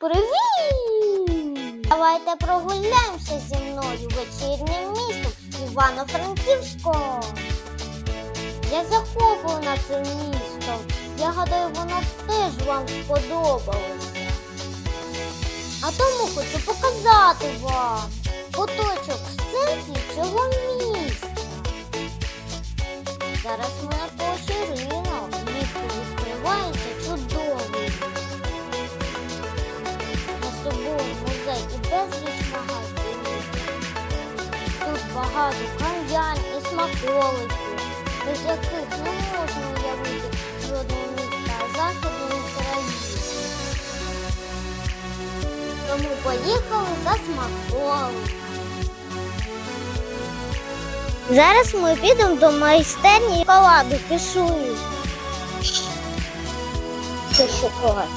привіт! Давайте прогуляємося зі мною вечірнім містом Івано-Франківського. Я захоплена цим містом. Я гадаю, воно теж вам сподобалося. А тому хочу показати вам куточок в центрі цього міста. Зараз ми багато кав'ян і смаколиків, без яких не можна уявити жодного міста Західної країни. Тому поїхали за смаколиками. Зараз ми підемо до майстерні шоколаду кишую. Це шоколад.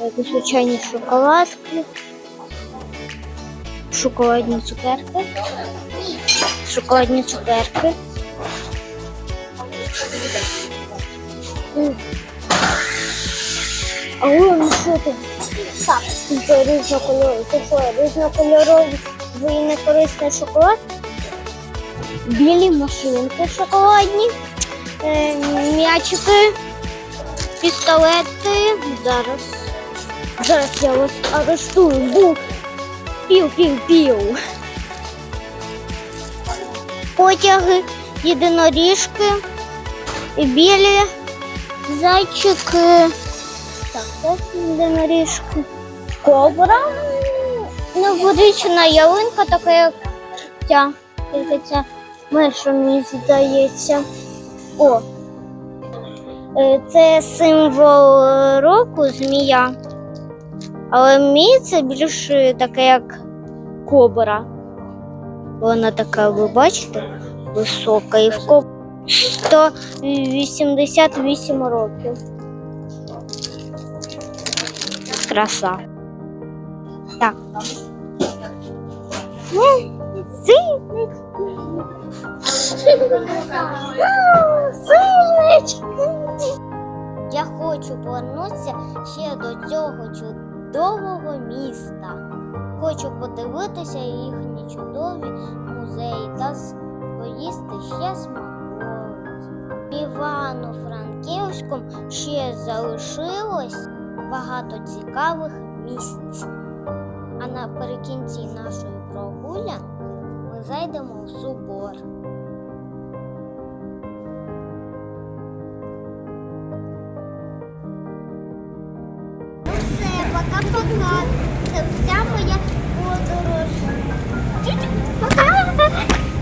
Звичайні шоколадки. Шоколадні цукерки. Шоколадні цукерки. А вон що тут? Так, це різнокольоровий. Це що, різнокольоровий некорисний шоколад? Білі машинки шоколадні, е, м'ячики, пістолети. Зараз. Зараз я вас арештую. Бу. Пів-пів-пів. Потяги, єдиноріжки, білі зайчики. Так, це єдиноріжки. Кобра. Новорічна ялинка, така як ця. Тільки ця менша, мені здається. О. Е, Це символ року змія. Але мій це більше таке як кобра. Вона така, ви бачите, висока і в коб 188 років. Краса. Так. Синички. Синички. Я хочу повернутися ще до цього чудового міста. Хочу подивитися їхні чудові музеї та поїсти ще смаколиць. В Івано-Франківському ще залишилось багато цікавих місць. А наприкінці нашої прогулянки ми зайдемо в собор. а пока це вся моя подорож. Пока!